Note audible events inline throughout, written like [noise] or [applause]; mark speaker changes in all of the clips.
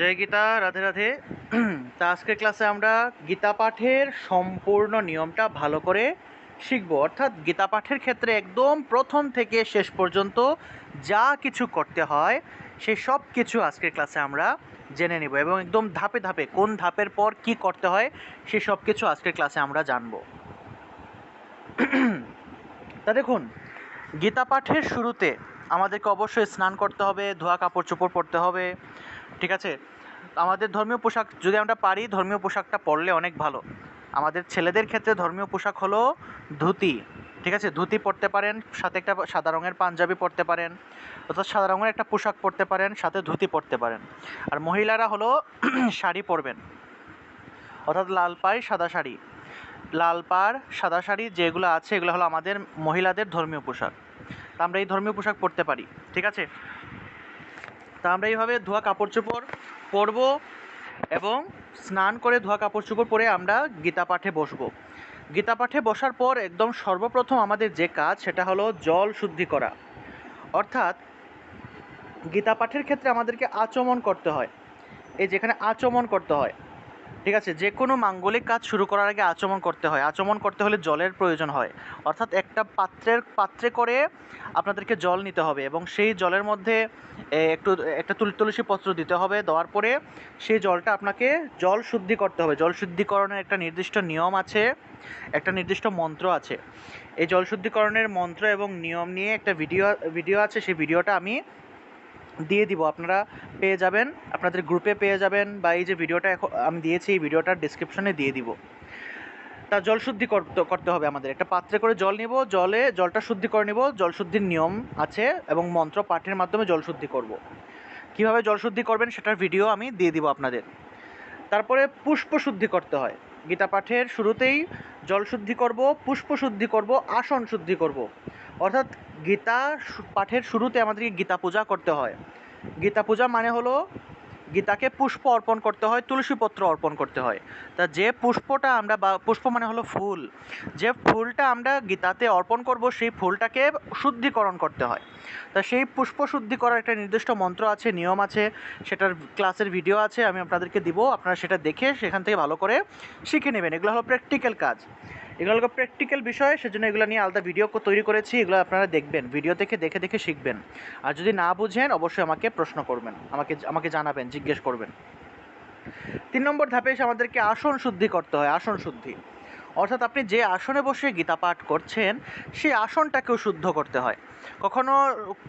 Speaker 1: জয় গীতা রাধে রাধে [clears throat] তা আজকের ক্লাসে আমরা গীতা পাঠের সম্পূর্ণ নিয়মটা ভালো করে শিখব অর্থাৎ গীতা পাঠের ক্ষেত্রে একদম প্রথম থেকে শেষ পর্যন্ত যা কিছু করতে হয় সে সব কিছু আজকের ক্লাসে আমরা জেনে নেব এবং একদম ধাপে ধাপে কোন ধাপের পর কি করতে হয় সে সব কিছু আজকের ক্লাসে আমরা জানব [clears throat] তা দেখুন গীতা পাঠের শুরুতে আমাদেরকে অবশ্যই স্নান করতে হবে ধোয়া কাপড় চোপড় পরতে হবে ঠিক আছে আমাদের ধর্মীয় পোশাক যদি আমরা পারি ধর্মীয় পোশাকটা পরলে অনেক ভালো আমাদের ছেলেদের ক্ষেত্রে ধর্মীয় পোশাক হলো ধুতি ঠিক আছে ধুতি পরতে পারেন সাথে একটা সাদা রঙের পাঞ্জাবি পরতে পারেন অর্থাৎ সাদা রঙের একটা পোশাক পরতে পারেন সাথে ধুতি পরতে পারেন আর মহিলারা হলো [clears throat] শাড়ি পরবেন অর্থাৎ লাল পাড় সাদা শাড়ি লাল পাড় সাদা শাড়ি যেগুলো আছে এগুলো হলো আমাদের মহিলাদের ধর্মীয় পোশাক আমরা এই ধর্মীয় পোশাক পরতে পারি ঠিক আছে তা আমরা এইভাবে ধোয়া কাপড় চোপড় পরব এবং স্নান করে ধোয়া কাপড় চোপড় পরে আমরা গীতা পাঠে বসব গীতা পাঠে বসার পর একদম সর্বপ্রথম আমাদের যে কাজ সেটা হলো জল শুদ্ধি করা অর্থাৎ গীতা পাঠের ক্ষেত্রে আমাদেরকে আচমন করতে হয় এই যেখানে আচমন করতে হয় ঠিক আছে যে কোনো মাঙ্গলিক কাজ শুরু করার আগে আচমন করতে হয় আচমন করতে হলে জলের প্রয়োজন হয় অর্থাৎ একটা পাত্রের পাত্রে করে আপনাদেরকে জল নিতে হবে এবং সেই জলের মধ্যে একটু একটা তুলতুলসী পত্র দিতে হবে দেওয়ার পরে সেই জলটা আপনাকে জল শুদ্ধি করতে হবে জল শুদ্ধিকরণের একটা নির্দিষ্ট নিয়ম আছে একটা নির্দিষ্ট মন্ত্র আছে এই জল শুদ্ধিকরণের মন্ত্র এবং নিয়ম নিয়ে একটা ভিডিও ভিডিও আছে সেই ভিডিওটা আমি দিয়ে দিব আপনারা পেয়ে যাবেন আপনাদের গ্রুপে পেয়ে যাবেন বা এই যে ভিডিওটা এখন আমি দিয়েছি এই ভিডিওটার ডিসক্রিপশনে দিয়ে দিব তা জল শুদ্ধি করতে হবে আমাদের একটা পাত্রে করে জল নিব জলে জলটা শুদ্ধি করে নিব জল শুদ্ধির নিয়ম আছে এবং মন্ত্র পাঠের মাধ্যমে জল শুদ্ধি করব। কীভাবে জল শুদ্ধি করবেন সেটার ভিডিও আমি দিয়ে দিব আপনাদের তারপরে পুষ্প শুদ্ধি করতে হয় গীতা পাঠের শুরুতেই জল শুদ্ধি করব পুষ্প শুদ্ধি করব আসন শুদ্ধি করব অর্থাৎ গীতা পাঠের শুরুতে আমাদেরকে গীতা পূজা করতে হয় গীতা পূজা মানে হলো গীতাকে পুষ্প অর্পণ করতে হয় তুলসীপত্র অর্পণ করতে হয় তা যে পুষ্পটা আমরা বা পুষ্প মানে হলো ফুল যে ফুলটা আমরা গীতাতে অর্পণ করব সেই ফুলটাকে শুদ্ধিকরণ করতে হয় তা সেই পুষ্প শুদ্ধি করার একটা নির্দিষ্ট মন্ত্র আছে নিয়ম আছে সেটার ক্লাসের ভিডিও আছে আমি আপনাদেরকে দিব আপনারা সেটা দেখে সেখান থেকে ভালো করে শিখে নেবেন এগুলো হলো প্র্যাকটিক্যাল কাজ এগুলো হলো প্র্যাকটিক্যাল বিষয় সেজন্য এগুলো নিয়ে আলাদা ভিডিও তৈরি করেছি এগুলো আপনারা দেখবেন ভিডিও থেকে দেখে দেখে শিখবেন আর যদি না বুঝেন অবশ্যই আমাকে প্রশ্ন করবেন আমাকে আমাকে জানাবেন জিজ্ঞেস করবেন তিন নম্বর ধাপে এসে আমাদেরকে আসন শুদ্ধি করতে হয় আসন শুদ্ধি অর্থাৎ আপনি যে আসনে বসে গীতা পাঠ করছেন সেই আসনটাকেও শুদ্ধ করতে হয় কখনো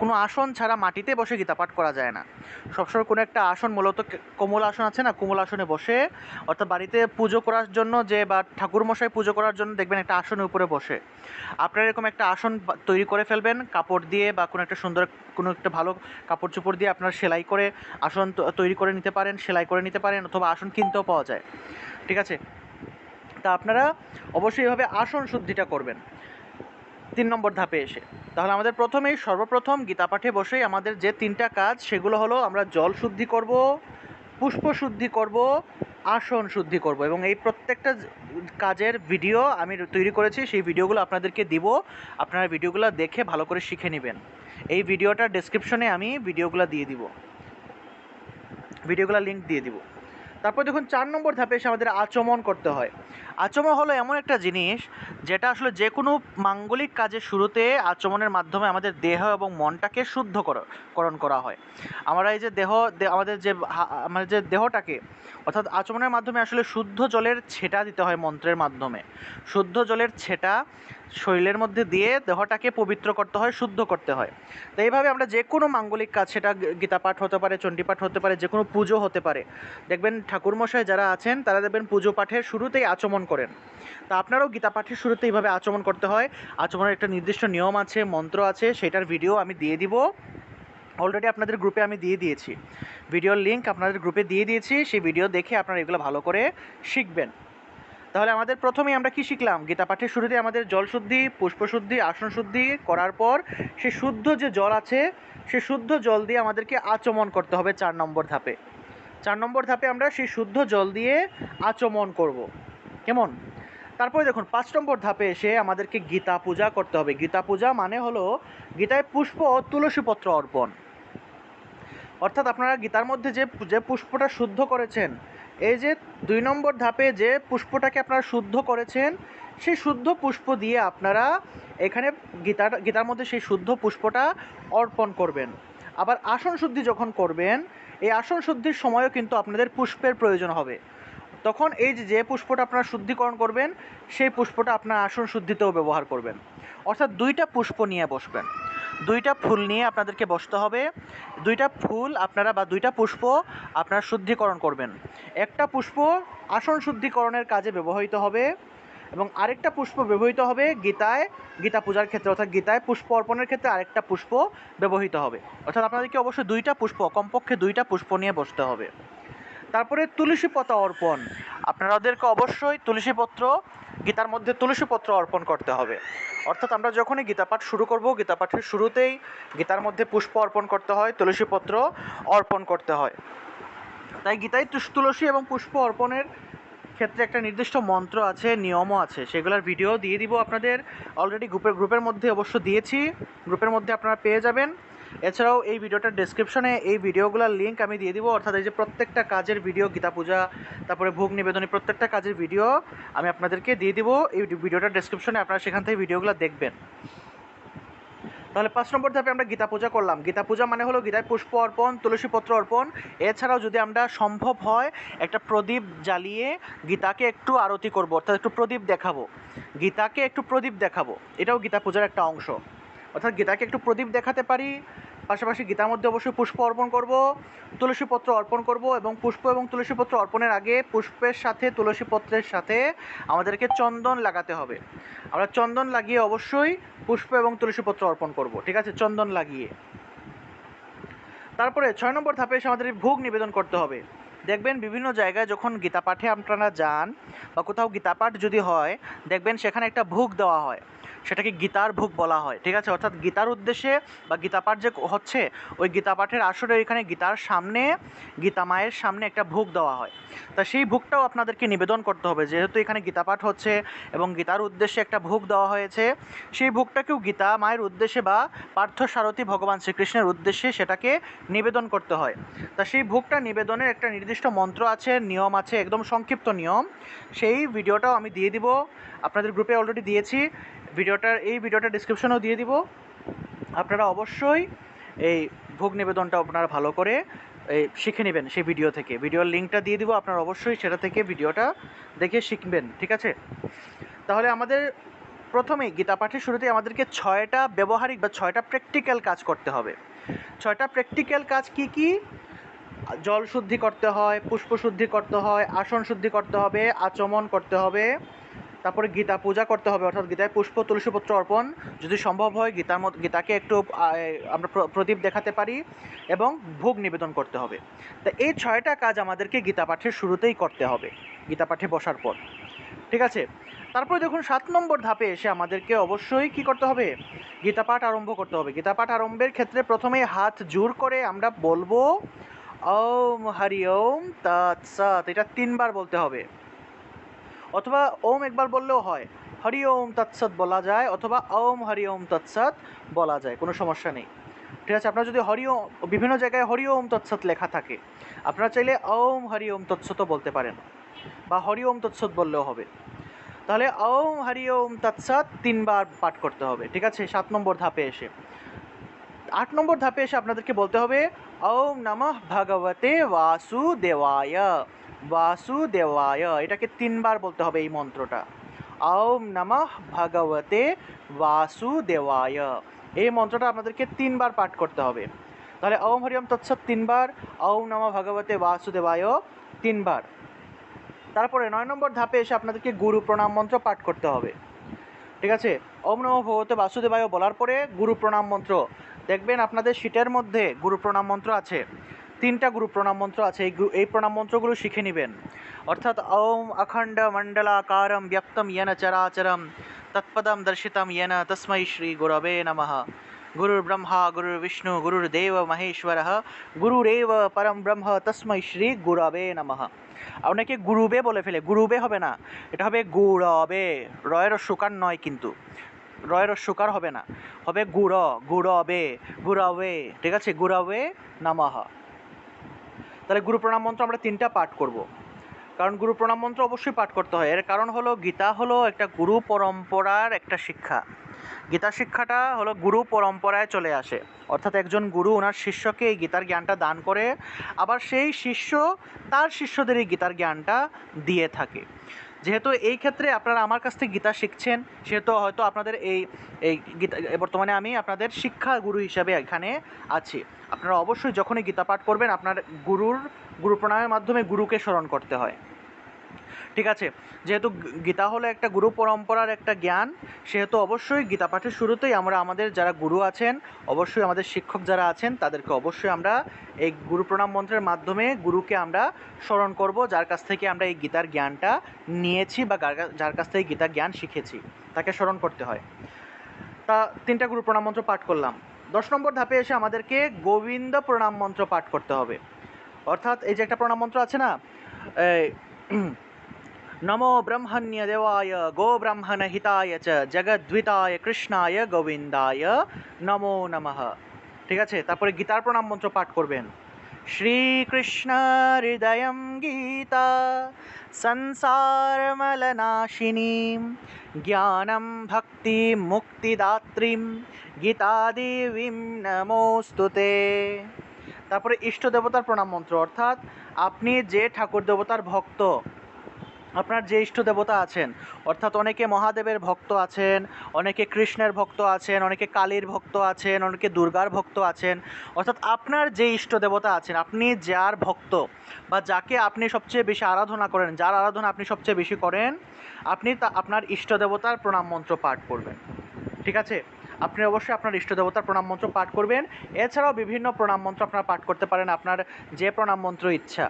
Speaker 1: কোনো আসন ছাড়া মাটিতে বসে গীতা পাঠ করা যায় না সবসময় কোনো একটা আসন মূলত কোমল আসন আছে না কোমল আসনে বসে অর্থাৎ বাড়িতে পুজো করার জন্য যে বা ঠাকুরমশাই পুজো করার জন্য দেখবেন একটা আসনের উপরে বসে আপনারা এরকম একটা আসন তৈরি করে ফেলবেন কাপড় দিয়ে বা কোনো একটা সুন্দর কোনো একটা ভালো কাপড় চোপড় দিয়ে আপনার সেলাই করে আসন তৈরি করে নিতে পারেন সেলাই করে নিতে পারেন অথবা আসন কিনতেও পাওয়া যায় ঠিক আছে তা আপনারা অবশ্যই এভাবে আসন শুদ্ধিটা করবেন তিন নম্বর ধাপে এসে তাহলে আমাদের প্রথমেই সর্বপ্রথম গীতা পাঠে বসেই আমাদের যে তিনটা কাজ সেগুলো হলো আমরা জল শুদ্ধি করব পুষ্প শুদ্ধি করব আসন শুদ্ধি করব এবং এই প্রত্যেকটা কাজের ভিডিও আমি তৈরি করেছি সেই ভিডিওগুলো আপনাদেরকে দিব আপনারা ভিডিওগুলো দেখে ভালো করে শিখে নেবেন এই ভিডিওটা ডেসক্রিপশনে আমি ভিডিওগুলো দিয়ে দিব ভিডিওগুলো লিঙ্ক দিয়ে দিব তারপর দেখুন চার নম্বর ধাপে এসে আমাদের আচমন করতে হয় আচমন হলো এমন একটা জিনিস যেটা আসলে যে কোনো মাঙ্গলিক কাজের শুরুতে আচমনের মাধ্যমে আমাদের দেহ এবং মনটাকে শুদ্ধকরণ করা হয় আমরা এই যে দেহ আমাদের যে আমাদের যে দেহটাকে অর্থাৎ আচমনের মাধ্যমে আসলে শুদ্ধ জলের ছেটা দিতে হয় মন্ত্রের মাধ্যমে শুদ্ধ জলের ছেটা শরীরের মধ্যে দিয়ে দেহটাকে পবিত্র করতে হয় শুদ্ধ করতে হয় তো এইভাবে আমরা যে কোনো মাঙ্গলিক কাজ সেটা গীতাপাঠ হতে পারে চণ্ডীপাঠ হতে পারে যে কোনো পুজো হতে পারে দেখবেন ঠাকুরমশাই যারা আছেন তারা দেখবেন পুজো পাঠের শুরুতেই আচমন করেন তা আপনারাও গীতা পাঠের শুরুতে এইভাবে আচমন করতে হয় আচমনের একটা নির্দিষ্ট নিয়ম আছে মন্ত্র আছে সেটার ভিডিও আমি দিয়ে দিব অলরেডি আপনাদের গ্রুপে আমি দিয়ে দিয়েছি ভিডিওর লিঙ্ক আপনাদের গ্রুপে দিয়ে দিয়েছি সেই ভিডিও দেখে আপনারা এগুলো ভালো করে শিখবেন তাহলে আমাদের প্রথমেই আমরা কি শিখলাম গীতা পাঠের শুরুতে আমাদের জলশুদ্ধি পুষ্পশুদ্ধি আসন শুদ্ধি করার পর সে শুদ্ধ যে জল আছে সে শুদ্ধ জল দিয়ে আমাদেরকে আচমন করতে হবে চার নম্বর ধাপে চার নম্বর ধাপে আমরা সেই শুদ্ধ জল দিয়ে আচমন করব। কেমন তারপরে দেখুন পাঁচ নম্বর ধাপে এসে আমাদেরকে গীতা পূজা করতে হবে গীতা পূজা মানে হলো গীতায় পুষ্প তুলসী পত্র অর্পণ অর্থাৎ আপনারা গীতার মধ্যে যে যে পুষ্পটা শুদ্ধ করেছেন এই যে দুই নম্বর ধাপে যে পুষ্পটাকে আপনারা শুদ্ধ করেছেন সেই শুদ্ধ পুষ্প দিয়ে আপনারা এখানে গীতার গীতার মধ্যে সেই শুদ্ধ পুষ্পটা অর্পণ করবেন আবার আসন শুদ্ধি যখন করবেন এই আসন শুদ্ধির সময়ও কিন্তু আপনাদের পুষ্পের প্রয়োজন হবে তখন এই যে পুষ্পটা আপনারা শুদ্ধিকরণ করবেন সেই পুষ্পটা আপনার আসন শুদ্ধিতেও ব্যবহার করবেন অর্থাৎ দুইটা পুষ্প নিয়ে বসবেন দুইটা ফুল নিয়ে আপনাদেরকে বসতে হবে দুইটা ফুল আপনারা বা দুইটা পুষ্প আপনারা শুদ্ধিকরণ করবেন একটা পুষ্প আসন শুদ্ধিকরণের কাজে ব্যবহৃত হবে এবং আরেকটা পুষ্প ব্যবহৃত হবে গীতায় গীতা পূজার ক্ষেত্রে অর্থাৎ গীতায় পুষ্প অর্পণের ক্ষেত্রে আরেকটা পুষ্প ব্যবহৃত হবে অর্থাৎ আপনাদেরকে অবশ্যই দুইটা পুষ্প কমপক্ষে দুইটা পুষ্প নিয়ে বসতে হবে তারপরে তুলসী পাতা অর্পণ ওদেরকে অবশ্যই তুলসী পত্র গীতার মধ্যে তুলসী পত্র অর্পণ করতে হবে অর্থাৎ আমরা যখনই গীতা পাঠ শুরু করব গীতা পাঠের শুরুতেই গীতার মধ্যে পুষ্প অর্পণ করতে হয় তুলসী পত্র অর্পণ করতে হয় তাই গীতায় তুলসী এবং পুষ্প অর্পণের ক্ষেত্রে একটা নির্দিষ্ট মন্ত্র আছে নিয়মও আছে সেগুলোর ভিডিও দিয়ে দিব আপনাদের অলরেডি গ্রুপের গ্রুপের মধ্যে অবশ্য দিয়েছি গ্রুপের মধ্যে আপনারা পেয়ে যাবেন এছাড়াও এই ভিডিওটার ডিসক্রিপশনে এই ভিডিওগুলোর লিঙ্ক আমি দিয়ে দিব অর্থাৎ এই যে প্রত্যেকটা কাজের ভিডিও গীতা পূজা তারপরে ভোগ নিবেদনী প্রত্যেকটা কাজের ভিডিও আমি আপনাদেরকে দিয়ে দিব এই ভিডিওটার ডিসক্রিপশনে আপনারা সেখান থেকে ভিডিওগুলো দেখবেন তাহলে পাঁচ নম্বর ধাপে আমরা গীতা পূজা করলাম গীতা পূজা মানে হলো গীতায় পুষ্প অর্পণ তুলসী পত্র অর্পণ এছাড়াও যদি আমরা সম্ভব হয় একটা প্রদীপ জ্বালিয়ে গীতাকে একটু আরতি করব অর্থাৎ একটু প্রদীপ দেখাবো গীতাকে একটু প্রদীপ দেখাবো এটাও গীতা পূজার একটা অংশ অর্থাৎ গীতাকে একটু প্রদীপ দেখাতে পারি পাশাপাশি গীতার মধ্যে অবশ্যই পুষ্প অর্পণ করব পত্র অর্পণ করব এবং পুষ্প এবং তুলসীপত্র অর্পণের আগে পুষ্পের সাথে তুলসী পত্রের সাথে আমাদেরকে চন্দন লাগাতে হবে আমরা চন্দন লাগিয়ে অবশ্যই পুষ্প এবং তুলসীপত্র অর্পণ করব ঠিক আছে চন্দন লাগিয়ে তারপরে ছয় নম্বর ধাপে এসে আমাদের ভোগ নিবেদন করতে হবে দেখবেন বিভিন্ন জায়গায় যখন গীতা পাঠে আপনারা যান বা কোথাও গীতা পাঠ যদি হয় দেখবেন সেখানে একটা ভোগ দেওয়া হয় সেটাকে গীতার ভোগ বলা হয় ঠিক আছে অর্থাৎ গীতার উদ্দেশ্যে বা গীতাপাঠ যে হচ্ছে ওই গীতাপাঠের আসরে এখানে গীতার সামনে গীতা মায়ের সামনে একটা ভোগ দেওয়া হয় তা সেই ভোগটাও আপনাদেরকে নিবেদন করতে হবে যেহেতু এখানে গীতাপাঠ হচ্ছে এবং গীতার উদ্দেশ্যে একটা ভোগ দেওয়া হয়েছে সেই ভোগটাকেও গীতা মায়ের উদ্দেশ্যে বা পার্থসারথী ভগবান শ্রীকৃষ্ণের উদ্দেশ্যে সেটাকে নিবেদন করতে হয় তা সেই ভোগটা নিবেদনের একটা নির্দিষ্ট মন্ত্র আছে নিয়ম আছে একদম সংক্ষিপ্ত নিয়ম সেই ভিডিওটাও আমি দিয়ে দিব আপনাদের গ্রুপে অলরেডি দিয়েছি ভিডিওটার এই ভিডিওটা ডিসক্রিপশনেও দিয়ে দিব আপনারা অবশ্যই এই ভোগ নিবেদনটা আপনারা ভালো করে এই শিখে নেবেন সেই ভিডিও থেকে ভিডিওর লিঙ্কটা দিয়ে দিব আপনারা অবশ্যই সেটা থেকে ভিডিওটা দেখে শিখবেন ঠিক আছে তাহলে আমাদের প্রথমেই গীতা পাঠের শুরুতেই আমাদেরকে ছয়টা ব্যবহারিক বা ছয়টা প্র্যাকটিক্যাল কাজ করতে হবে ছয়টা প্র্যাকটিক্যাল কাজ কি কি জল শুদ্ধি করতে হয় পুষ্প শুদ্ধি করতে হয় আসন শুদ্ধি করতে হবে আচমন করতে হবে তারপরে গীতা পূজা করতে হবে অর্থাৎ গীতায় পুষ্প তুলসীপত্র অর্পণ যদি সম্ভব হয় গীতার মত গীতাকে একটু আমরা প্রদীপ দেখাতে পারি এবং ভোগ নিবেদন করতে হবে তা এই ছয়টা কাজ আমাদেরকে গীতা পাঠের শুরুতেই করতে হবে গীতা পাঠে বসার পর ঠিক আছে তারপরে দেখুন সাত নম্বর ধাপে এসে আমাদেরকে অবশ্যই কি করতে হবে গীতা পাঠ আরম্ভ করতে হবে গীতা পাঠ আরম্ভের ক্ষেত্রে প্রথমে হাত জোর করে আমরা বলবো ওম হরি ওম তৎসৎ এটা তিনবার বলতে হবে অথবা ওম একবার বললেও হয় হরি ওম তৎসৎ বলা যায় অথবা ওম হরি ওম তৎসৎ বলা যায় কোনো সমস্যা নেই ঠিক আছে আপনার যদি হরি ওম বিভিন্ন জায়গায় হরি ওম তৎসৎ লেখা থাকে আপনারা চাইলে ওম হরি ওম তৎসৎও বলতে পারেন বা হরি ওম তৎসৎ বললেও হবে তাহলে ওম হরি ওম তৎসৎ তিনবার পাঠ করতে হবে ঠিক আছে সাত নম্বর ধাপে এসে আট নম্বর ধাপে এসে আপনাদেরকে বলতে হবে ওম নমঃ ভগবতে বাসুদেবায় বাসুদেওয়ায় এটাকে তিনবার বলতে হবে এই মন্ত্রটা আওম নমঃ ভগবতে বাসুদেওয়ায় এই মন্ত্রটা আপনাদেরকে তিনবার পাঠ করতে হবে তাহলে ওম হরিম তৎস তিনবার ওম নম ভগবতে বাসুদেবায় তিনবার তারপরে নয় নম্বর ধাপে এসে আপনাদেরকে গুরু প্রণাম মন্ত্র পাঠ করতে হবে ঠিক আছে ওম নম ভগবতে বাসুদেবায় বলার পরে গুরু প্রণাম মন্ত্র দেখবেন আপনাদের সিটের মধ্যে গুরু প্রণাম মন্ত্র আছে তিনটা গুরু প্রণাম মন্ত্র আছে এই প্রণাম মন্ত্রগুলো শিখে নেবেন অর্থাৎ ওম অখণ্ড মণ্ডলাকারম ব্যক্তম ইয়েন চরাচরম তৎপদম দর্শিতম ইয়েন তস্মৈ শ্রী গুরবে নমঃ গুরুর ব্রহ্মা গুরুর বিষ্ণু গুরুর দেব মহেশ্বর গুরুরেব পরম ব্রহ্ম তস্মৈ শ্রী গুরবে নম অনেকে গুরুবে বলে ফেলে গুরুবে হবে না এটা হবে গুরবে রয়ের শুকান নয় কিন্তু রয়ের শুকার হবে না হবে গুড় গুড়বে গুরবে ঠিক আছে গুরবে নমহ তাহলে গুরু প্রণাম মন্ত্র আমরা তিনটা পাঠ করব। কারণ গুরু প্রণাম মন্ত্র অবশ্যই পাঠ করতে হয় এর কারণ হলো গীতা হলো একটা গুরু পরম্পরার একটা শিক্ষা গীতা শিক্ষাটা হলো গুরু পরম্পরায় চলে আসে অর্থাৎ একজন গুরু ওনার শিষ্যকে এই গীতার জ্ঞানটা দান করে আবার সেই শিষ্য তার শিষ্যদের এই গীতার জ্ঞানটা দিয়ে থাকে যেহেতু এই ক্ষেত্রে আপনারা আমার কাছ থেকে গীতা শিখছেন সেহেতু হয়তো আপনাদের এই এই গীতা বর্তমানে আমি আপনাদের শিক্ষা গুরু হিসাবে এখানে আছি আপনারা অবশ্যই যখনই গীতা পাঠ করবেন আপনার গুরুর গুরু প্রণামের মাধ্যমে গুরুকে স্মরণ করতে হয় ঠিক আছে যেহেতু গীতা হলো একটা গুরু পরম্পরার একটা জ্ঞান সেহেতু অবশ্যই গীতা পাঠের শুরুতেই আমরা আমাদের যারা গুরু আছেন অবশ্যই আমাদের শিক্ষক যারা আছেন তাদেরকে অবশ্যই আমরা এই গুরু প্রণাম মন্ত্রের মাধ্যমে গুরুকে আমরা স্মরণ করব যার কাছ থেকে আমরা এই গীতার জ্ঞানটা নিয়েছি বা যার কাছ থেকে গীতা জ্ঞান শিখেছি তাকে স্মরণ করতে হয় তা তিনটা গুরু প্রণাম মন্ত্র পাঠ করলাম দশ নম্বর ধাপে এসে আমাদেরকে গোবিন্দ প্রণাম মন্ত্র পাঠ করতে হবে অর্থাৎ এই যে একটা প্রণাম মন্ত্র আছে না नमो ब्रह्मण्यदेवाय গোব্রাহ্মণহিতায় চ জগদ্বিতায় কৃষ্ণায় গোবিন্দায় নমো নমঃ ঠিক আছে তারপরে গীতার প্রণাম মন্ত্র পাঠ করবেন শ্রীকৃষ্ণ হৃদয় গীতা সংসারমলনাশিনীম জ্ঞানম ভক্তি মুক্তিদাত্রীম গীতা দেবীম নমোস্তুতে তারপরে ইষ্ট দেবতার প্রণাম মন্ত্র অর্থাৎ আপনি যে ঠাকুর দেবতার ভক্ত আপনার যে ইষ্ট দেবতা আছেন অর্থাৎ অনেকে মহাদেবের ভক্ত আছেন অনেকে কৃষ্ণের ভক্ত আছেন অনেকে কালীর ভক্ত আছেন অনেকে দুর্গার ভক্ত আছেন অর্থাৎ আপনার যে ইষ্ট দেবতা আছেন আপনি যার ভক্ত বা যাকে আপনি সবচেয়ে বেশি আরাধনা করেন যার আরাধনা আপনি সবচেয়ে বেশি করেন আপনি তা আপনার ইষ্ট দেবতার প্রণাম মন্ত্র পাঠ করবেন ঠিক আছে আপনি অবশ্যই আপনার ইষ্ট দেবতার প্রণাম মন্ত্র পাঠ করবেন এছাড়াও বিভিন্ন প্রণাম মন্ত্র আপনারা পাঠ করতে পারেন আপনার যে প্রণাম মন্ত্র ইচ্ছা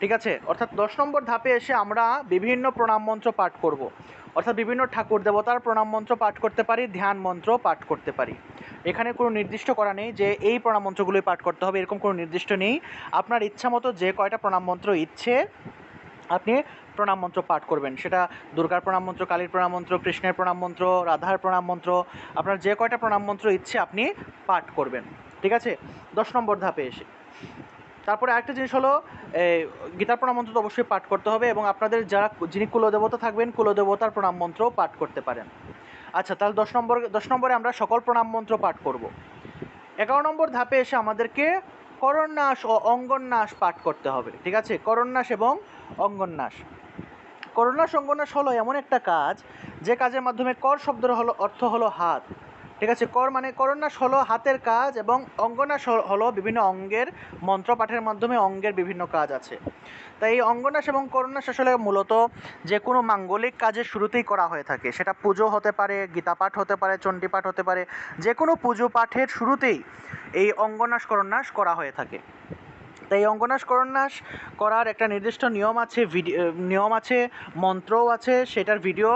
Speaker 1: ঠিক আছে অর্থাৎ দশ নম্বর ধাপে এসে আমরা বিভিন্ন প্রণাম মন্ত্র পাঠ করব। অর্থাৎ বিভিন্ন ঠাকুর দেবতার প্রণাম মন্ত্র পাঠ করতে পারি ধ্যান মন্ত্র পাঠ করতে পারি এখানে কোনো নির্দিষ্ট করা নেই যে এই প্রণাম মন্ত্রগুলোই পাঠ করতে হবে এরকম কোনো নির্দিষ্ট নেই আপনার ইচ্ছা মতো যে কয়টা প্রণাম মন্ত্র ইচ্ছে আপনি প্রণাম মন্ত্র পাঠ করবেন সেটা দুর্গার প্রণাম মন্ত্র কালীর প্রণাম মন্ত্র কৃষ্ণের প্রণাম মন্ত্র রাধার প্রণাম মন্ত্র আপনার যে কয়টা প্রণাম মন্ত্র ইচ্ছে আপনি পাঠ করবেন ঠিক আছে দশ নম্বর ধাপে এসে তারপরে আরেকটা জিনিস হলো গীতার প্রণাম মন্ত্র তো অবশ্যই পাঠ করতে হবে এবং আপনাদের যারা যিনি কুলদেবতা থাকবেন কুলদেবতার প্রণাম মন্ত্র পাঠ করতে পারেন আচ্ছা তাহলে দশ নম্বর দশ নম্বরে আমরা সকল প্রণাম মন্ত্র পাঠ করব এগারো নম্বর ধাপে এসে আমাদেরকে করন্যাস ও অঙ্গন্যাস পাঠ করতে হবে ঠিক আছে করন্যাস এবং অঙ্গন্যাস করণনাশ অঙ্গন্যাস হলো এমন একটা কাজ যে কাজের মাধ্যমে কর শব্দের হলো অর্থ হলো হাত ঠিক আছে কর মানে করণাস হলো হাতের কাজ এবং অঙ্গনাস হলো বিভিন্ন অঙ্গের মন্ত্র পাঠের মাধ্যমে অঙ্গের বিভিন্ন কাজ আছে তাই এই অঙ্গনাস এবং করণাস আসলে মূলত যে কোনো মাঙ্গলিক কাজের শুরুতেই করা হয়ে থাকে সেটা পুজো হতে পারে গীতাপাঠ হতে পারে চণ্ডীপাঠ হতে পারে যে কোনো পুজো পাঠের শুরুতেই এই অঙ্গনাস করণাস করা হয়ে থাকে তাই অঙ্গনাশ করন্যাস করার একটা নির্দিষ্ট নিয়ম আছে ভিডিও নিয়ম আছে মন্ত্রও আছে সেটার ভিডিও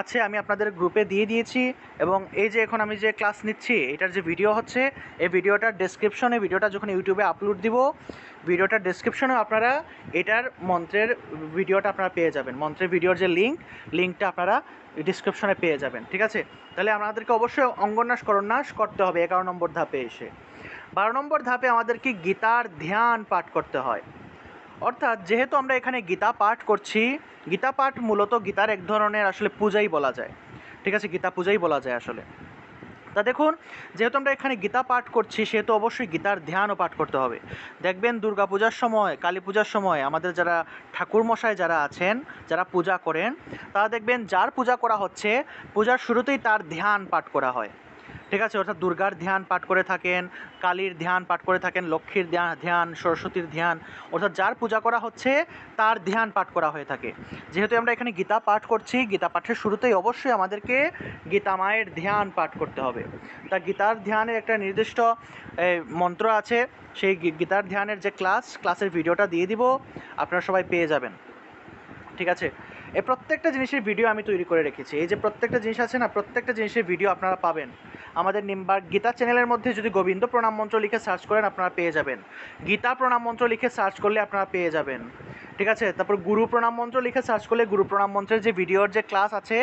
Speaker 1: আছে আমি আপনাদের গ্রুপে দিয়ে দিয়েছি এবং এই যে এখন আমি যে ক্লাস নিচ্ছি এটার যে ভিডিও হচ্ছে এই ভিডিওটার ডেসক্রিপশনে ভিডিওটা যখন ইউটিউবে আপলোড দিব ভিডিওটার ডেসক্রিপশনে আপনারা এটার মন্ত্রের ভিডিওটা আপনারা পেয়ে যাবেন মন্ত্রের ভিডিওর যে লিঙ্ক লিঙ্কটা আপনারা ডিসক্রিপশনে পেয়ে যাবেন ঠিক আছে তাহলে আমাদেরকে অবশ্যই অঙ্গন্যাস করন্যাস করতে হবে এগারো নম্বর ধাপে এসে বারো নম্বর ধাপে আমাদেরকে গীতার ধ্যান পাঠ করতে হয় অর্থাৎ যেহেতু আমরা এখানে গীতা পাঠ করছি গীতা পাঠ মূলত গীতার এক ধরনের আসলে পূজাই বলা যায় ঠিক আছে গীতা পূজাই বলা যায় আসলে তা দেখুন যেহেতু আমরা এখানে গীতা পাঠ করছি সেহেতু অবশ্যই গীতার ধ্যানও পাঠ করতে হবে দেখবেন দুর্গাপূজার সময় কালী পূজার সময় আমাদের যারা ঠাকুরমশাই যারা আছেন যারা পূজা করেন তারা দেখবেন যার পূজা করা হচ্ছে পূজার শুরুতেই তার ধ্যান পাঠ করা হয় ঠিক আছে অর্থাৎ দুর্গার ধ্যান পাঠ করে থাকেন কালীর ধ্যান পাঠ করে থাকেন লক্ষ্মীর ধ্যান সরস্বতীর ধ্যান অর্থাৎ যার পূজা করা হচ্ছে তার ধ্যান পাঠ করা হয়ে থাকে যেহেতু আমরা এখানে গীতা পাঠ করছি গীতা পাঠের শুরুতেই অবশ্যই আমাদেরকে গীতা মায়ের ধ্যান পাঠ করতে হবে তা গীতার ধ্যানের একটা নির্দিষ্ট মন্ত্র আছে সেই গীতার ধ্যানের যে ক্লাস ক্লাসের ভিডিওটা দিয়ে দিব আপনারা সবাই পেয়ে যাবেন ঠিক আছে এই প্রত্যেকটা জিনিসের ভিডিও আমি তৈরি করে রেখেছি এই যে প্রত্যেকটা জিনিস আছে না প্রত্যেকটা জিনিসের ভিডিও আপনারা পাবেন আমাদের নিম্বার গীতা চ্যানেলের মধ্যে যদি গোবিন্দ প্রণাম মন্ত্র লিখে সার্চ করেন আপনারা পেয়ে যাবেন গীতা প্রণাম মন্ত্র লিখে সার্চ করলে আপনারা পেয়ে যাবেন ঠিক আছে তারপর গুরু প্রণাম মন্ত্র লিখে সার্চ করলে গুরু প্রণাম মন্ত্রের যে ভিডিওর যে ক্লাস আছে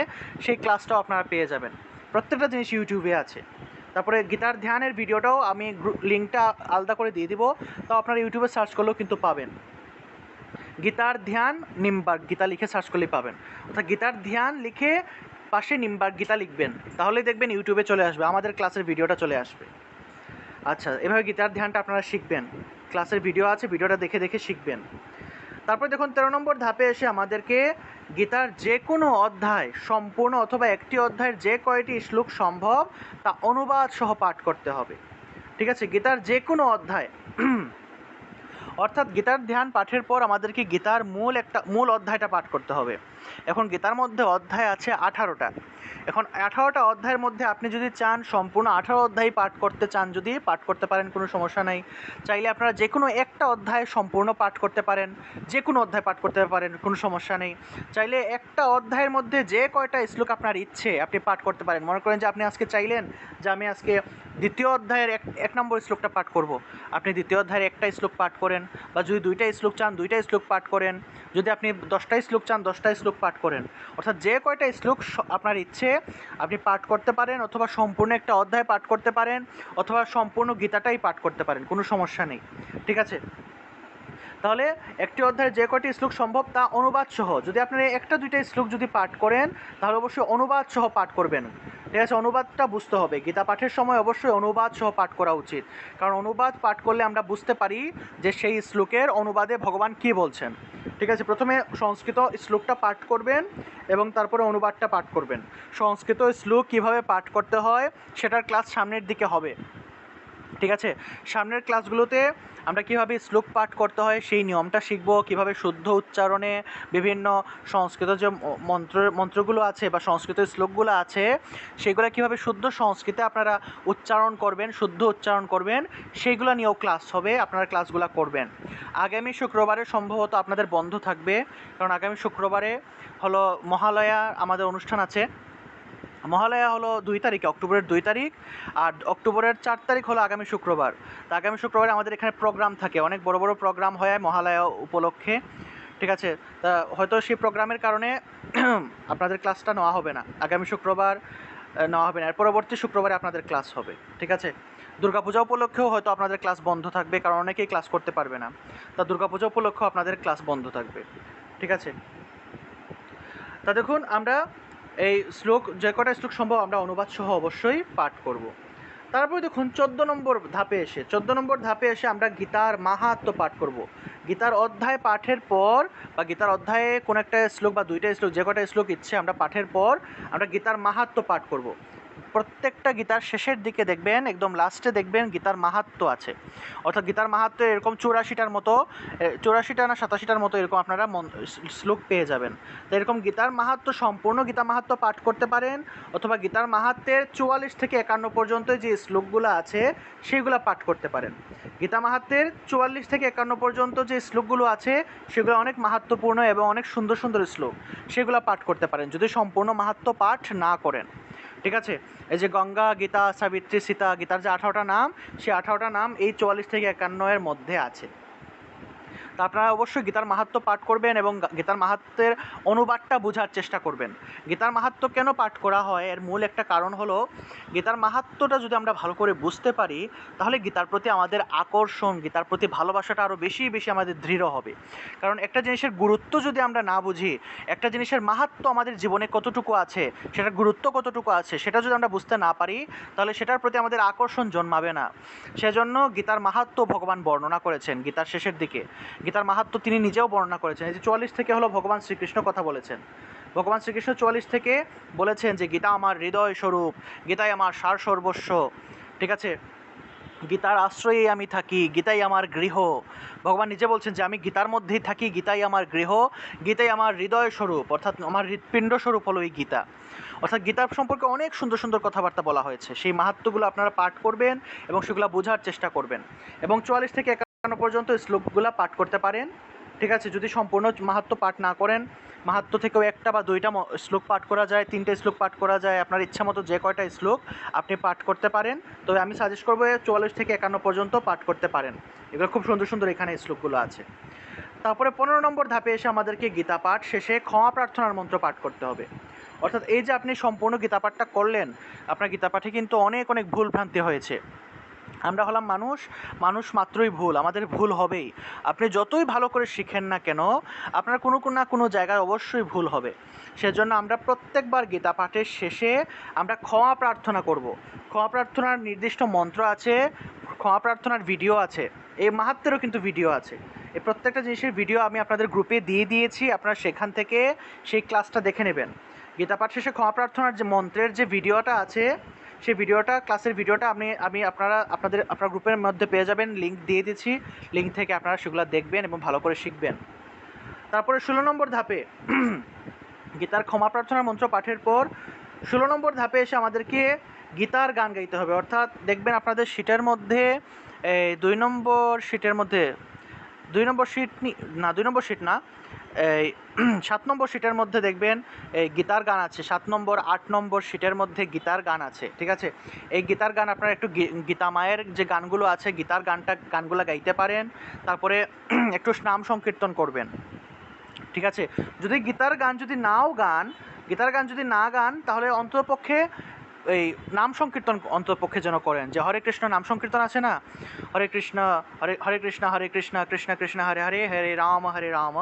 Speaker 1: সেই ক্লাসটাও আপনারা পেয়ে যাবেন প্রত্যেকটা জিনিস ইউটিউবে আছে তারপরে গীতার ধ্যানের ভিডিওটাও আমি লিঙ্কটা আলাদা করে দিয়ে দিব তাও আপনারা ইউটিউবে সার্চ করলেও কিন্তু পাবেন গীতার ধ্যান নিম্বার্ক গীতা লিখে সার্চ করলেই পাবেন অর্থাৎ গীতার ধ্যান লিখে পাশে নিম্বার্ক গীতা লিখবেন তাহলেই দেখবেন ইউটিউবে চলে আসবে আমাদের ক্লাসের ভিডিওটা চলে আসবে আচ্ছা এভাবে গীতার ধ্যানটা আপনারা শিখবেন ক্লাসের ভিডিও আছে ভিডিওটা দেখে দেখে শিখবেন তারপর দেখুন তেরো নম্বর ধাপে এসে আমাদেরকে গীতার যে কোনো অধ্যায় সম্পূর্ণ অথবা একটি অধ্যায়ের যে কয়টি শ্লোক সম্ভব তা অনুবাদ সহ পাঠ করতে হবে ঠিক আছে গীতার যে কোনো অধ্যায় অর্থাৎ গীতার ধ্যান পাঠের পর আমাদেরকে গীতার মূল একটা মূল অধ্যায়টা পাঠ করতে হবে এখন গীতার মধ্যে অধ্যায় আছে আঠারোটা এখন আঠারোটা অধ্যায়ের মধ্যে আপনি যদি চান সম্পূর্ণ আঠারো অধ্যায় পাঠ করতে চান যদি পাঠ করতে পারেন কোনো সমস্যা নাই চাইলে আপনারা যে কোনো একটা অধ্যায় সম্পূর্ণ পাঠ করতে পারেন যে কোনো অধ্যায় পাঠ করতে পারেন কোনো সমস্যা নেই চাইলে একটা অধ্যায়ের মধ্যে যে কয়টা শ্লোক আপনার ইচ্ছে আপনি পাঠ করতে পারেন মনে করেন যে আপনি আজকে চাইলেন যে আমি আজকে দ্বিতীয় অধ্যায়ের এক এক নম্বর শ্লোকটা পাঠ করব আপনি দ্বিতীয় অধ্যায়ের একটা শ্লোক পাঠ করেন বা যদি দুইটা শ্লোক চান দুইটা শ্লোক পাঠ করেন যদি আপনি দশটা শ্লোক চান দশটা শ্লোক পাঠ করেন অর্থাৎ যে কয়টা শ্লোক আপনার ইচ্ছে আপনি পাঠ করতে পারেন অথবা সম্পূর্ণ একটা অধ্যায় পাঠ করতে পারেন অথবা সম্পূর্ণ গীতাটাই পাঠ করতে পারেন কোনো সমস্যা নেই ঠিক আছে তাহলে একটি অধ্যায়ে যে কয়টি শ্লোক সম্ভব তা অনুবাদসহ যদি আপনারা একটা দুইটা শ্লোক যদি পাঠ করেন তাহলে অবশ্যই অনুবাদসহ পাঠ করবেন ঠিক আছে অনুবাদটা বুঝতে হবে গীতা পাঠের সময় অবশ্যই অনুবাদ সহ পাঠ করা উচিত কারণ অনুবাদ পাঠ করলে আমরা বুঝতে পারি যে সেই শ্লোকের অনুবাদে ভগবান কি বলছেন ঠিক আছে প্রথমে সংস্কৃত শ্লোকটা পাঠ করবেন এবং তারপরে অনুবাদটা পাঠ করবেন সংস্কৃত শ্লোক কিভাবে পাঠ করতে হয় সেটার ক্লাস সামনের দিকে হবে ঠিক আছে সামনের ক্লাসগুলোতে আমরা কীভাবে শ্লোক পাঠ করতে হয় সেই নিয়মটা শিখব কীভাবে শুদ্ধ উচ্চারণে বিভিন্ন সংস্কৃত যে মন্ত্র মন্ত্রগুলো আছে বা সংস্কৃত শ্লোকগুলো আছে সেগুলো কীভাবে শুদ্ধ সংস্কৃতে আপনারা উচ্চারণ করবেন শুদ্ধ উচ্চারণ করবেন সেইগুলো নিয়েও ক্লাস হবে আপনারা ক্লাসগুলো করবেন আগামী শুক্রবারে সম্ভবত আপনাদের বন্ধ থাকবে কারণ আগামী শুক্রবারে হলো মহালয়া আমাদের অনুষ্ঠান আছে মহালয়া হলো দুই তারিখে অক্টোবরের দুই তারিখ আর অক্টোবরের চার তারিখ হলো আগামী শুক্রবার তো আগামী শুক্রবারে আমাদের এখানে প্রোগ্রাম থাকে অনেক বড় বড় প্রোগ্রাম হয় মহালয়া উপলক্ষে ঠিক আছে তা হয়তো সেই প্রোগ্রামের কারণে [clears throat] আপনাদের ক্লাসটা নেওয়া হবে না আগামী শুক্রবার নেওয়া হবে না এর পরবর্তী শুক্রবারে আপনাদের ক্লাস হবে ঠিক আছে দুর্গাপূজা উপলক্ষেও হয়তো আপনাদের ক্লাস বন্ধ থাকবে কারণ অনেকেই ক্লাস করতে পারবে না তা দুর্গাপূজা উপলক্ষেও আপনাদের ক্লাস বন্ধ থাকবে ঠিক আছে তা দেখুন আমরা এই শ্লোক যে কটা শ্লোক সম্ভব আমরা অনুবাদ সহ অবশ্যই পাঠ করব তারপরে দেখুন চোদ্দ নম্বর ধাপে এসে চোদ্দ নম্বর ধাপে এসে আমরা গীতার মাহাত্ম পাঠ করব গীতার অধ্যায় পাঠের পর বা গীতার অধ্যায়ে কোনো একটা শ্লোক বা দুইটা শ্লোক যে কটা শ্লোক ইচ্ছে আমরা পাঠের পর আমরা গীতার মাহাত্ম পাঠ করব প্রত্যেকটা গীতার শেষের দিকে দেখবেন একদম লাস্টে দেখবেন গীতার মাহাত্ম আছে অর্থাৎ গীতার মাহাত্ম এরকম চৌরাশিটার মতো চৌরাশিটা না সাতাশিটার মতো এরকম আপনারা শ্লোক পেয়ে যাবেন তো এরকম গীতার মাহাত্ম সম্পূর্ণ গীতা মাহাত্ম পাঠ করতে পারেন অথবা গীতার মাহাত্মের চুয়াল্লিশ থেকে একান্ন পর্যন্ত যে শ্লোকগুলো আছে সেগুলো পাঠ করতে পারেন গীতা মাহাত্মের চুয়াল্লিশ থেকে একান্ন পর্যন্ত যে শ্লোকগুলো আছে সেগুলো অনেক মাহাত্মপূর্ণ এবং অনেক সুন্দর সুন্দর শ্লোক সেগুলো পাঠ করতে পারেন যদি সম্পূর্ণ মাহাত্ম পাঠ না করেন ঠিক আছে এই যে গঙ্গা গীতা সাবিত্রী সীতা গীতার যে আঠারোটা নাম সেই আঠারোটা নাম এই চুয়াল্লিশ থেকে একান্ন এর মধ্যে আছে তা আপনারা অবশ্যই গীতার মাহাত্ম পাঠ করবেন এবং গীতার মাহাত্মের অনুবাদটা বোঝার চেষ্টা করবেন গীতার মাহাত্ম কেন পাঠ করা হয় এর মূল একটা কারণ হলো গীতার মাহাত্মটা যদি আমরা ভালো করে বুঝতে পারি তাহলে গীতার প্রতি আমাদের আকর্ষণ গীতার প্রতি ভালোবাসাটা আরও বেশি বেশি আমাদের দৃঢ় হবে কারণ একটা জিনিসের গুরুত্ব যদি আমরা না বুঝি একটা জিনিসের মাহাত্ম আমাদের জীবনে কতটুকু আছে সেটার গুরুত্ব কতটুকু আছে সেটা যদি আমরা বুঝতে না পারি তাহলে সেটার প্রতি আমাদের আকর্ষণ জন্মাবে না সেজন্য গীতার মাহাত্ম ভগবান বর্ণনা করেছেন গীতার শেষের দিকে গীতার মাহাত্ম তিনি নিজেও বর্ণনা করেছেন এই যে চুয়াল্লিশ থেকে হলো ভগবান শ্রীকৃষ্ণ কথা বলেছেন ভগবান শ্রীকৃষ্ণ চুয়াল্লিশ থেকে বলেছেন যে গীতা আমার হৃদয় স্বরূপ গীতাই আমার সার সর্বস্ব ঠিক আছে গীতার আশ্রয়ে আমি থাকি গীতাই আমার গৃহ ভগবান নিজে বলছেন যে আমি গীতার মধ্যেই থাকি গীতাই আমার গৃহ গীতাই আমার হৃদয় স্বরূপ অর্থাৎ আমার হৃৎপিণ্ড স্বরূপ হলো এই গীতা অর্থাৎ গীতার সম্পর্কে অনেক সুন্দর সুন্দর কথাবার্তা বলা হয়েছে সেই মাহাত্মগুলো আপনারা পাঠ করবেন এবং সেগুলো বোঝার চেষ্টা করবেন এবং চুয়াল্লিশ থেকে এখনও পর্যন্ত শ্লোকগুলা পাঠ করতে পারেন ঠিক আছে যদি সম্পূর্ণ মাহাত্ম পাঠ না করেন মাহাত্ম থেকেও একটা বা দুইটা শ্লোক পাঠ করা যায় তিনটে শ্লোক পাঠ করা যায় আপনার ইচ্ছা মতো যে কয়টা শ্লোক আপনি পাঠ করতে পারেন তবে আমি সাজেস্ট করবো চুয়াল্লিশ থেকে একান্ন পর্যন্ত পাঠ করতে পারেন এগুলো খুব সুন্দর সুন্দর এখানে শ্লোকগুলো আছে তারপরে পনেরো নম্বর ধাপে এসে আমাদেরকে গীতা পাঠ শেষে ক্ষমা প্রার্থনার মন্ত্র পাঠ করতে হবে অর্থাৎ এই যে আপনি সম্পূর্ণ গীতা পাঠটা করলেন আপনার গীতা পাঠে কিন্তু অনেক অনেক ভুল ভ্রান্তি হয়েছে আমরা হলাম মানুষ মানুষ মাত্রই ভুল আমাদের ভুল হবেই আপনি যতই ভালো করে শিখেন না কেন আপনার কোনো না কোনো জায়গায় অবশ্যই ভুল হবে সেজন্য আমরা প্রত্যেকবার গীতা পাঠের শেষে আমরা ক্ষমা প্রার্থনা করব। ক্ষমা প্রার্থনার নির্দিষ্ট মন্ত্র আছে ক্ষমা প্রার্থনার ভিডিও আছে এই মাহাত্মেরও কিন্তু ভিডিও আছে এই প্রত্যেকটা জিনিসের ভিডিও আমি আপনাদের গ্রুপে দিয়ে দিয়েছি আপনারা সেখান থেকে সেই ক্লাসটা দেখে নেবেন গীতা পাঠ শেষে ক্ষমা প্রার্থনার যে মন্ত্রের যে ভিডিওটা আছে সেই ভিডিওটা ক্লাসের ভিডিওটা আপনি আমি আপনারা আপনাদের আপনার গ্রুপের মধ্যে পেয়ে যাবেন লিঙ্ক দিয়ে দিচ্ছি লিঙ্ক থেকে আপনারা সেগুলো দেখবেন এবং ভালো করে শিখবেন তারপরে ষোলো নম্বর ধাপে গীতার ক্ষমা প্রার্থনা মন্ত্র পাঠের পর ষোলো নম্বর ধাপে এসে আমাদেরকে গীতার গান গাইতে হবে অর্থাৎ দেখবেন আপনাদের সিটের মধ্যে দুই নম্বর সিটের মধ্যে দুই নম্বর সিট না দুই নম্বর সিট না এই [clears throat] সাত নম্বর সিটের মধ্যে দেখবেন এই গীতার গান আছে সাত নম্বর আট নম্বর সিটের মধ্যে গীতার গান আছে ঠিক আছে এই গীতার গান আপনারা একটু গীতা মায়ের যে গানগুলো আছে গীতার গানটা গানগুলো গাইতে পারেন তারপরে [clears throat] একটু নাম সংকীর্তন করবেন ঠিক আছে যদি গীতার গান যদি নাও গান গীতার গান যদি না গান তাহলে অন্ততপক্ষে এই নাম সংকীর্তন অন্তপক্ষে যেন করেন যে হরে কৃষ্ণ নাম সংকীর্তন আছে না হরে কৃষ্ণ হরে হরে কৃষ্ণ হরে কৃষ্ণ কৃষ্ণ কৃষ্ণ হরে হরে হরে রাম হরে রাম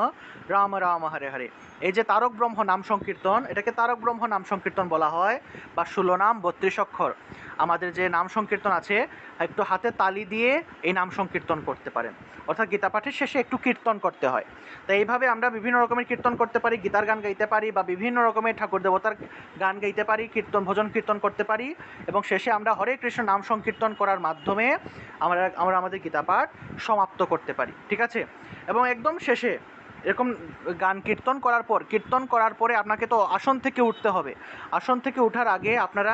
Speaker 1: রাম রাম হরে হরে এই যে তারক ব্রহ্ম নাম সংকীর্তন এটাকে তারক ব্রহ্ম নাম সংকীর্তন বলা হয় বা ষোলো নাম বত্রিশ অক্ষর আমাদের যে নাম সংকীর্তন আছে একটু হাতে তালি দিয়ে এই নাম সংকীর্তন করতে পারেন অর্থাৎ গীতা পাঠের শেষে একটু কীর্তন করতে হয় তো এইভাবে আমরা বিভিন্ন রকমের কীর্তন করতে পারি গীতার গান গাইতে পারি বা বিভিন্ন রকমের ঠাকুর দেবতার গান গাইতে পারি কীর্তন ভজন কীর্তন করতে পারি এবং শেষে আমরা হরে কৃষ্ণ নাম সংকীর্তন করার মাধ্যমে আমরা আমরা আমাদের গীতা পাঠ সমাপ্ত করতে পারি ঠিক আছে এবং একদম শেষে এরকম গান কীর্তন করার পর কীর্তন করার পরে আপনাকে তো আসন থেকে উঠতে হবে আসন থেকে ওঠার আগে আপনারা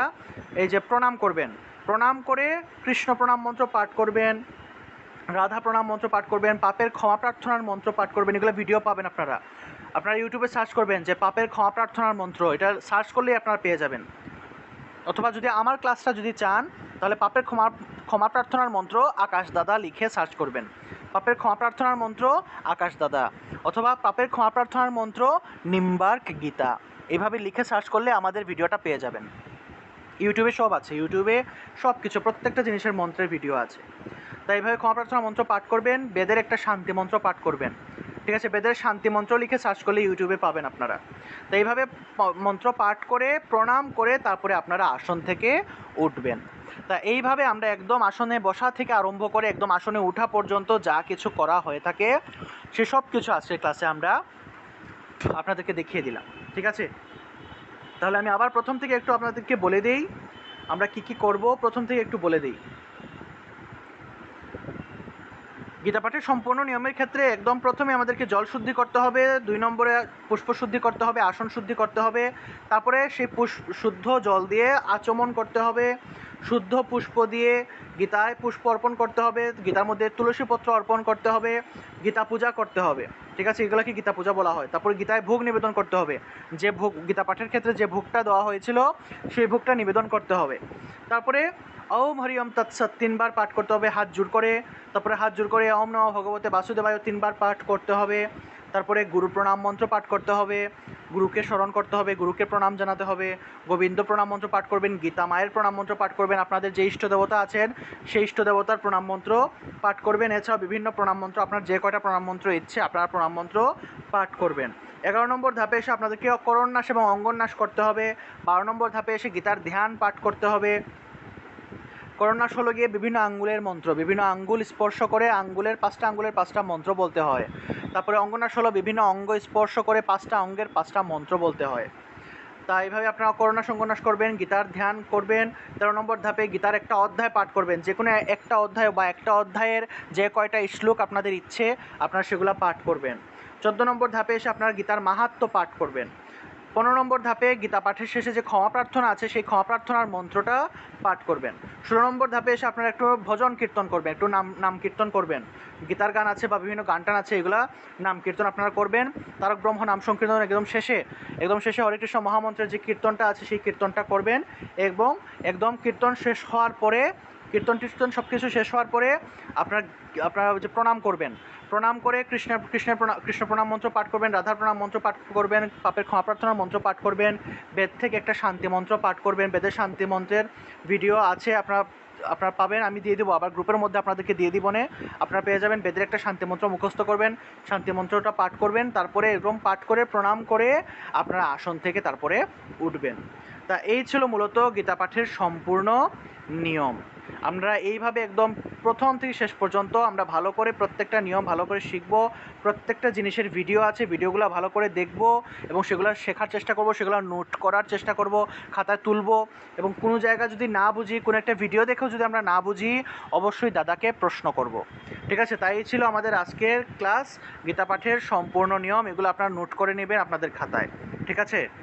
Speaker 1: এই যে প্রণাম করবেন প্রণাম করে কৃষ্ণ প্রণাম মন্ত্র পাঠ করবেন রাধা প্রণাম মন্ত্র পাঠ করবেন পাপের ক্ষমা প্রার্থনার মন্ত্র পাঠ করবেন এগুলো ভিডিও পাবেন আপনারা আপনারা ইউটিউবে সার্চ করবেন যে পাপের ক্ষমা প্রার্থনার মন্ত্র এটা সার্চ করলেই আপনারা পেয়ে যাবেন অথবা যদি আমার ক্লাসটা যদি চান তাহলে পাপের ক্ষমা ক্ষমা প্রার্থনার মন্ত্র আকাশ দাদা লিখে সার্চ করবেন পাপের ক্ষমা প্রার্থনার মন্ত্র আকাশ দাদা অথবা পাপের ক্ষমা প্রার্থনার মন্ত্র নিম্বার্ক গীতা এভাবে লিখে সার্চ করলে আমাদের ভিডিওটা পেয়ে যাবেন ইউটিউবে সব আছে ইউটিউবে সব কিছু প্রত্যেকটা জিনিসের মন্ত্রের ভিডিও আছে তাই এভাবে ক্ষমা প্রার্থনা মন্ত্র পাঠ করবেন বেদের একটা শান্তি মন্ত্র পাঠ করবেন ঠিক আছে বেদের শান্তি মন্ত্র লিখে সার্চ করলে ইউটিউবে পাবেন আপনারা তো এইভাবে মন্ত্র পাঠ করে প্রণাম করে তারপরে আপনারা আসন থেকে উঠবেন তা এইভাবে আমরা একদম আসনে বসা থেকে আরম্ভ করে একদম আসনে উঠা পর্যন্ত যা কিছু করা হয়ে থাকে সেসব কিছু আজকের ক্লাসে আমরা আপনাদেরকে দেখিয়ে দিলাম ঠিক আছে তাহলে আমি আবার প্রথম থেকে একটু আপনাদেরকে বলে দিই আমরা কি কি করব প্রথম থেকে একটু বলে দিই গীতাপাঠের সম্পূর্ণ নিয়মের ক্ষেত্রে একদম প্রথমে আমাদেরকে জল শুদ্ধি করতে হবে দুই নম্বরে পুষ্প শুদ্ধি করতে হবে আসন শুদ্ধি করতে হবে তারপরে সেই পুষ্প শুদ্ধ জল দিয়ে আচমন করতে হবে শুদ্ধ পুষ্প দিয়ে গীতায় পুষ্প অর্পণ করতে হবে গীতার মধ্যে তুলসী পত্র অর্পণ করতে হবে গীতা পূজা করতে হবে ঠিক আছে এগুলোকে গীতা পূজা বলা হয় তারপরে গীতায় ভোগ নিবেদন করতে হবে যে ভোগ গীতা পাঠের ক্ষেত্রে যে ভোগটা দেওয়া হয়েছিল সেই ভোগটা নিবেদন করতে হবে তারপরে ওম হরিওম তৎসৎ তিনবার পাঠ করতে হবে হাত জোর করে তারপরে হাত জোর করে ওম নম ভগবতে বাসুদেবায় তিনবার পাঠ করতে হবে তারপরে গুরু প্রণাম মন্ত্র পাঠ করতে হবে গুরুকে স্মরণ করতে হবে গুরুকে প্রণাম জানাতে হবে গোবিন্দ প্রণাম মন্ত্র পাঠ করবেন গীতা মায়ের প্রণাম মন্ত্র পাঠ করবেন আপনাদের যে ইষ্ট দেবতা আছেন সেই ইষ্ট দেবতার প্রণাম মন্ত্র পাঠ করবেন এছাড়াও বিভিন্ন প্রণাম মন্ত্র আপনার যে কয়টা প্রণাম মন্ত্র ইচ্ছে আপনারা প্রণাম মন্ত্র পাঠ করবেন এগারো নম্বর ধাপে এসে আপনাদেরকে নাশ এবং অঙ্গন্যাস করতে হবে বারো নম্বর ধাপে এসে গীতার ধ্যান পাঠ করতে হবে করোনা ষোলো গিয়ে বিভিন্ন আঙ্গুলের মন্ত্র বিভিন্ন আঙ্গুল স্পর্শ করে আঙ্গুলের পাঁচটা আঙ্গুলের পাঁচটা মন্ত্র বলতে হয় তারপরে অঙ্গনা ষোলো বিভিন্ন অঙ্গ স্পর্শ করে পাঁচটা অঙ্গের পাঁচটা মন্ত্র বলতে হয় তা এইভাবে আপনারা করোনা সঙ্গনাশ করবেন গীতার ধ্যান করবেন তেরো নম্বর ধাপে গীতার একটা অধ্যায় পাঠ করবেন যে কোনো একটা অধ্যায় বা একটা অধ্যায়ের যে কয়টা শ্লোক আপনাদের ইচ্ছে আপনারা সেগুলো পাঠ করবেন চোদ্দো নম্বর ধাপে এসে আপনারা গীতার মাহাত্ম পাঠ করবেন পনেরো নম্বর ধাপে গীতা পাঠের শেষে যে ক্ষমা প্রার্থনা আছে সেই ক্ষমা প্রার্থনার মন্ত্রটা পাঠ করবেন ষোলো নম্বর ধাপে এসে আপনারা একটু ভজন কীর্তন করবেন একটু নাম নাম কীর্তন করবেন গীতার গান আছে বা বিভিন্ন গান টান আছে এগুলা নাম কীর্তন আপনারা করবেন তারক ব্রহ্ম নাম সংকীর্তন একদম শেষে একদম শেষে হরে কৃষ্ণ মহামন্ত্রের যে কীর্তনটা আছে সেই কীর্তনটা করবেন এবং একদম কীর্তন শেষ হওয়ার পরে কীর্তন টীর্তন সব কিছু শেষ হওয়ার পরে আপনার আপনারা যে প্রণাম করবেন প্রণাম করে কৃষ্ণ কৃষ্ণের প্রণাম কৃষ্ণ প্রণাম মন্ত্র পাঠ করবেন রাধার প্রণাম মন্ত্র পাঠ করবেন পাপের ক্ষমা প্রার্থনা মন্ত্র পাঠ করবেন বেদ থেকে একটা শান্তি মন্ত্র পাঠ করবেন বেদের শান্তি মন্ত্রের ভিডিও আছে আপনার আপনারা পাবেন আমি দিয়ে দেবো আবার গ্রুপের মধ্যে আপনাদেরকে দিয়ে দিব আপনারা পেয়ে যাবেন বেদের একটা শান্তি মন্ত্র মুখস্থ করবেন শান্তি মন্ত্রটা পাঠ করবেন তারপরে এরকম পাঠ করে প্রণাম করে আপনারা আসন থেকে তারপরে উঠবেন তা এই ছিল মূলত গীতা পাঠের সম্পূর্ণ নিয়ম আমরা এইভাবে একদম প্রথম থেকে শেষ পর্যন্ত আমরা ভালো করে প্রত্যেকটা নিয়ম ভালো করে শিখবো প্রত্যেকটা জিনিসের ভিডিও আছে ভিডিওগুলো ভালো করে দেখব এবং সেগুলো শেখার চেষ্টা করব সেগুলো নোট করার চেষ্টা করব খাতায় তুলব এবং কোনো জায়গা যদি না বুঝি কোনো একটা ভিডিও দেখেও যদি আমরা না বুঝি অবশ্যই দাদাকে প্রশ্ন করব। ঠিক আছে তাই ছিল আমাদের আজকের ক্লাস গীতা পাঠের সম্পূর্ণ নিয়ম এগুলো আপনারা নোট করে নেবেন আপনাদের খাতায় ঠিক আছে